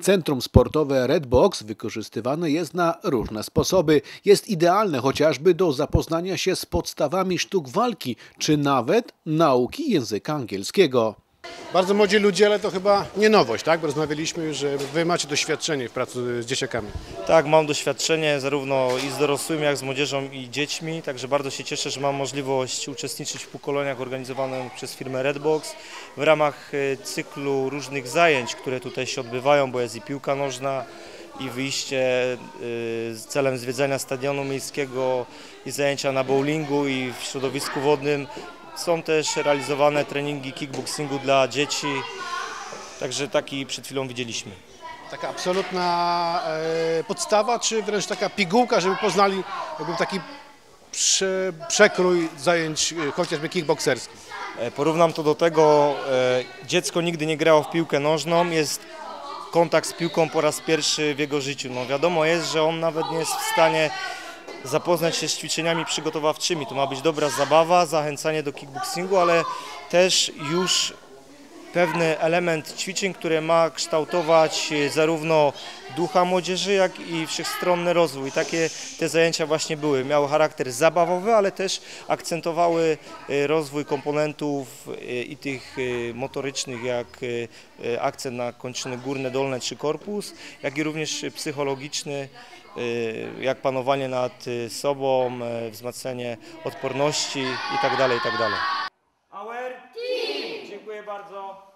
Centrum sportowe Redbox wykorzystywane jest na różne sposoby. Jest idealne chociażby do zapoznania się z podstawami sztuk walki, czy nawet nauki języka angielskiego. Bardzo młodzi ludzie, ale to chyba nie nowość, tak? Bo rozmawialiśmy już, że wy macie doświadczenie w pracy z dzieciakami. Tak, mam doświadczenie zarówno i z dorosłymi, jak z młodzieżą i dziećmi, także bardzo się cieszę, że mam możliwość uczestniczyć w półkoloniach organizowanych przez firmę Redbox w ramach e, cyklu różnych zajęć, które tutaj się odbywają, bo jest i piłka nożna, i wyjście e, z celem zwiedzania stadionu miejskiego, i zajęcia na bowlingu, i w środowisku wodnym. Są też realizowane treningi kickboxingu dla dzieci, także taki przed chwilą widzieliśmy. Taka absolutna e, podstawa, czy wręcz taka pigułka, żeby poznali jakby taki prze, przekrój zajęć e, chociażby kickbokserskich. E, Porównam to do tego, e, dziecko nigdy nie grało w piłkę nożną, jest kontakt z piłką po raz pierwszy w jego życiu. No wiadomo jest, że on nawet nie jest w stanie zapoznać się z ćwiczeniami przygotowawczymi. To ma być dobra zabawa, zachęcanie do kickboxingu, ale też już pewny element ćwiczeń, które ma kształtować e, zarówno ducha młodzieży, jak i wszechstronny rozwój. Takie te zajęcia właśnie były. Miały charakter zabawowy, ale też akcentowały e, rozwój komponentów e, i tych motorycznych, jak akcent na kończyny górne, dolne czy korpus, jak i również psychologiczny, jak panowanie nad sobą, wzmacnianie odporności itd. itd. Team! Dziękuję bardzo.